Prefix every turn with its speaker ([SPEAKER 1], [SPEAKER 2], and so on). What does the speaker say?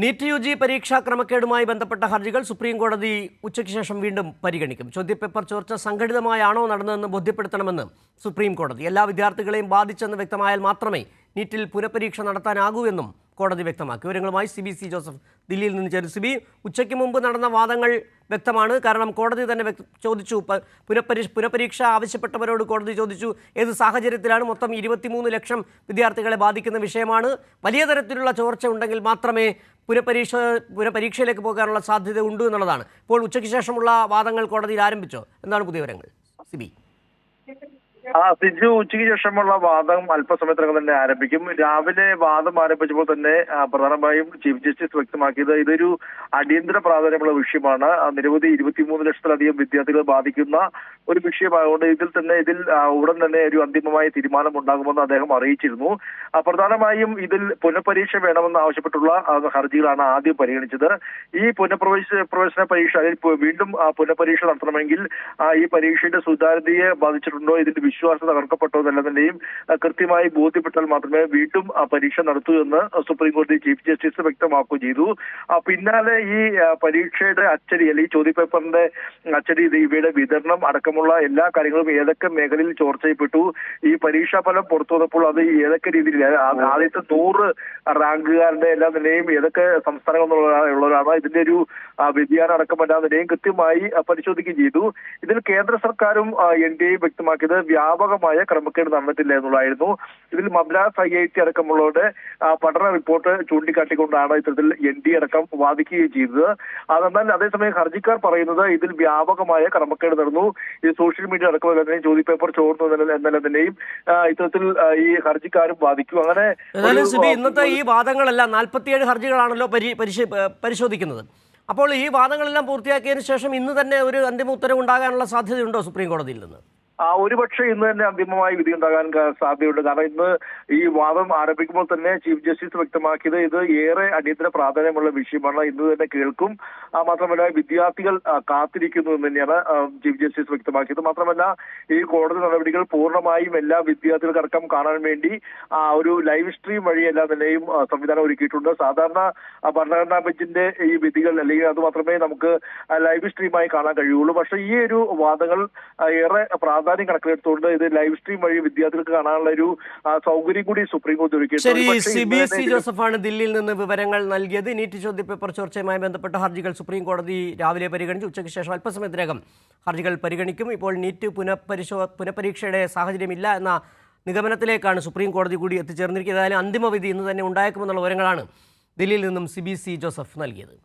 [SPEAKER 1] NEET U G പരീക്ഷാ ക്രമക്കേടുമായി ബന്ധപ്പെട്ട ഹർജികൾ സുപ്രീം കോടതി ഉച്ചയ്ക്ക് ശേഷം വീണ്ടും പരിഗണിക്കും. ചോദ്യപേപ്പർ ചോർച്ച സംഘടിതമായാണോ നടന്നതെന്ന് ബോധ്യപ്പെടുത്തണമെന്ന് സുപ്രീം കോടതി. എല്ലാ വിദ്യാർത്ഥികളെയും ബാധിച്ചെന്ന് വ്യക്തമായാൽ മാത്രമേ നീറ്റിൽ പുനഃപരീക്ഷ നടത്താനാകൂ എന്നും കോടതി വ്യക്തമാക്കി. വിവരങ്ങളുമായി സി ബി സി ജോസഫ് ദില്ലിയിൽ നിന്ന് ചേരും സിബി ഉച്ചയ്ക്ക് മുമ്പ് നടന്ന വാദങ്ങൾ വ്യക്തമാണ്. കാരണം കോടതി തന്നെ ചോദിച്ചു. പ- പുനഃപരീക്ഷ പുനഃപരീക്ഷ ആവശ്യപ്പെട്ടവരോട് കോടതി ചോദിച്ചു. ഏത് സാഹചര്യത്തിലാണ് മൊത്തം ഇരുപത്തിമൂന്ന് ലക്ഷം വിദ്യാർത്ഥികളെ ബാധിക്കുന്ന വിഷയമാണ്? വലിയ തരത്തിലുള്ള ചോർച്ച ഉണ്ടെങ്കിൽ മാത്രമേ പുനഃപരീക്ഷ പുനഃപരീക്ഷയിലേക്ക് പോകാനുള്ള സാധ്യത ഉണ്ട് എന്നുള്ളതാണ്. ഇപ്പോൾ ഉച്ചയ്ക്ക് ശേഷമുള്ള വാദങ്ങൾ കോടതിയിൽ ആരംഭിച്ചോ? എന്താണ് പുതിയ വിവരങ്ങൾ? സിബി
[SPEAKER 2] ആ സിജു ഉച്ചയ്ക്ക് ശേഷമുള്ള വാദം അല്പസമയത്തിനകം തന്നെ ആരംഭിക്കും. രാവിലെ വാദം ആരംഭിച്ചപ്പോൾ തന്നെ പ്രധാനമായും ചീഫ് ജസ്റ്റിസ് വ്യക്തമാക്കിയത് ഇതൊരു അടിയന്തര പ്രാധാന്യമുള്ള വിഷയമാണ്. നിരവധി ഇരുപത്തിമൂന്ന് ലക്ഷത്തിലധികം വിദ്യാർത്ഥികളെ ബാധിക്കുന്ന ഒരു വിഷയമായതുകൊണ്ട് ഇതിൽ തന്നെ ഇതിൽ ഉടൻ തന്നെ ഒരു അന്തിമമായ തീരുമാനം ഉണ്ടാകുമെന്ന് അദ്ദേഹം അറിയിച്ചിരുന്നു. പ്രധാനമായും ഇതിൽ പുനഃപരീക്ഷ വേണമെന്ന് ആവശ്യപ്പെട്ടുള്ള ഹർജികളാണ് ആദ്യം പരിഗണിച്ചത്. ഈ പുനഃപ്രവേശ പ്രവേശന പരീക്ഷ അതിൽ വീണ്ടും പുനഃപരീക്ഷ നടത്തണമെങ്കിൽ ഈ പരീക്ഷയുടെ സുതാര്യതയെ ബാധിച്ചിട്ടുണ്ടോ ഇതിന്റെ വിശ്വാസം തകർക്കപ്പെട്ടോ എന്നതിന്റെയും കൃത്യമായി ബോധ്യപ്പെട്ടാൽ മാത്രമേ വീണ്ടും പരീക്ഷ നടത്തൂ എന്ന് സുപ്രീം കോടതി ചീഫ് ജസ്റ്റിസ് വ്യക്തമാക്കുകയും ചെയ്തു. പിന്നാലെ ഈ പരീക്ഷയുടെ അച്ചടി അല്ലെങ്കിൽ ചോദ്യപേപ്പറിന്റെ അച്ചടി ഇവയുടെ വിതരണം അടക്കമുള്ള എല്ലാ കാര്യങ്ങളും ഏതൊക്കെ മേഖലയിൽ ചോർച്ച ചെയ്യപ്പെട്ടു ഈ പരീക്ഷാ ഫലം പുറത്തു വന്നപ്പോൾ അത് ഏതൊക്കെ രീതിയിൽ ആദ്യത്തെ നൂറ് റാങ്കുകാരുടെ എല്ലാ നിലയും ഏതൊക്കെ സംസ്ഥാനങ്ങളിൽ ഉള്ളവരാണ് ഇതിന്റെ ഒരു വ്യതിയാനം അടക്കം എല്ലാ നിലയും കൃത്യമായി പരിശോധിക്കുകയും ചെയ്തു. ഇതിൽ കേന്ദ്ര സർക്കാരും എൻ ഡി എയും വ്യക്തമാക്കിയത് വ്യാപകമായ ക്രമക്കേട് നടന്നിട്ടില്ല എന്നുള്ളതായിരുന്നു. ഇതിൽ മദ്രാസ് ഐ ഐ ടി അടക്കമുള്ളവരുടെ പഠന റിപ്പോർട്ട് ചൂണ്ടിക്കാട്ടിക്കൊണ്ടാണ് ഇത്തരത്തിൽ എൻ ഡി അടക്കം വാദിക്കുകയും ചെയ്തത്. അതെന്നാൽ അതേസമയം ഹർജിക്കാർ പറയുന്നത് ഇതിൽ വ്യാപകമായ ക്രമക്കേട് നടന്നു. ഈ സോഷ്യൽ മീഡിയ അടക്കം തന്നെ ചോദ്യപേപ്പർ ചോർന്നു എന്ന- എന്നല്ല തന്നെയും ആ, ഇത്തരത്തിൽ ഈ ഹർജിക്കാരും ബാധിക്കും അങ്ങനെ
[SPEAKER 1] ഇന്നത്തെ ഈ വാദങ്ങളെല്ലാം നാൽപ്പത്തിയേഴ് ഹർജികളാണല്ലോ പരി പരിശ- പരിശോധിക്കുന്നത്. അപ്പോൾ ഈ വാദങ്ങളെല്ലാം പൂർത്തിയാക്കിയതിനു ശേഷം ഇന്ന് തന്നെ ഒരു അന്തിമ ഉത്തരവ് ഉണ്ടാകാനുള്ള സാധ്യതയുണ്ടോ സുപ്രീം കോടതിയിൽ നിന്ന്?
[SPEAKER 2] ഒരുപക്ഷെ ഇന്ന് തന്നെ അന്തിമമായി വിധി ഉണ്ടാകാൻ സാധ്യതയുണ്ട്. കാരണം ഇന്ന് ഈ വാദം ആരംഭിക്കുമ്പോൾ തന്നെ ചീഫ് ജസ്റ്റിസ് വ്യക്തമാക്കിയത് ഇത് ഏറെ അടിയന്തര പ്രാധാന്യമുള്ള വിഷയമാണ്. ഇന്ന് തന്നെ കേൾക്കും. മാത്രമല്ല വിദ്യാർത്ഥികൾ കാത്തിരിക്കുന്നു എന്ന് തന്നെയാണ് ചീഫ് ജസ്റ്റിസ് വ്യക്തമാക്കിയത്. മാത്രമല്ല ഈ കോടതി നടപടികൾ പൂർണമായും എല്ലാ വിദ്യാർത്ഥികൾക്കടക്കം കാണാൻ വേണ്ടി ഒരു ലൈവ് സ്ട്രീം വഴി എല്ലാ നിലയും സംവിധാനം ഒരുക്കിയിട്ടുണ്ട്. സാധാരണ ഭരണഘടനാ ബെഞ്ചിന്റെ ഈ വിധികൾ അല്ലെങ്കിൽ അത് മാത്രമേ നമുക്ക് ലൈവ് സ്ട്രീമായി കാണാൻ കഴിയുള്ളൂ. പക്ഷേ ഈ ഒരു വാദങ്ങൾ ഏറെ പ്രാധാന്യം കണക്കിലെടുത്തുകൊണ്ട് ഇത് ലൈവ് സ്ട്രീം വഴി വിദ്യാർത്ഥികൾക്ക് കാണാനുള്ള ഒരു സൗകര്യം കൂടി സുപ്രീം കോടതി ഒരുക്കിയിട്ടുണ്ട്.
[SPEAKER 1] സി ബി എസ്
[SPEAKER 2] ഇ
[SPEAKER 1] ജോസഫാണ് ദില്ലിയിൽ നിന്ന് വിവരങ്ങൾ നൽകിയത്. നീറ്റ് ചോദ്യപേപ്പർ ചോർച്ചയുമായി ബന്ധപ്പെട്ട ഹർജികൾ സുപ്രീം കോടതി രാവിലെ പരിഗണിച്ച്. ഉച്ചയ്ക്ക് ശേഷം അല്പസമയത്തിനകം ഹർജികൾ പരിഗണിക്കും. ഇപ്പോൾ നീറ്റ് പുനഃപരിശോ പുനഃപരീക്ഷയുടെ സാഹചര്യമില്ല എന്ന നിഗമനത്തിലേക്കാണ് സുപ്രീം കോടതി കൂടി എത്തിച്ചേർന്നിരിക്കുന്നത്. ഏതായാലും അന്തിമവിധി ഇന്ന് തന്നെ ഉണ്ടായേക്കുമെന്നുള്ള വിവരങ്ങളാണ് ദില്ലിയിൽ നിന്നും സി ബി സി ജോസഫ് നൽകിയത്.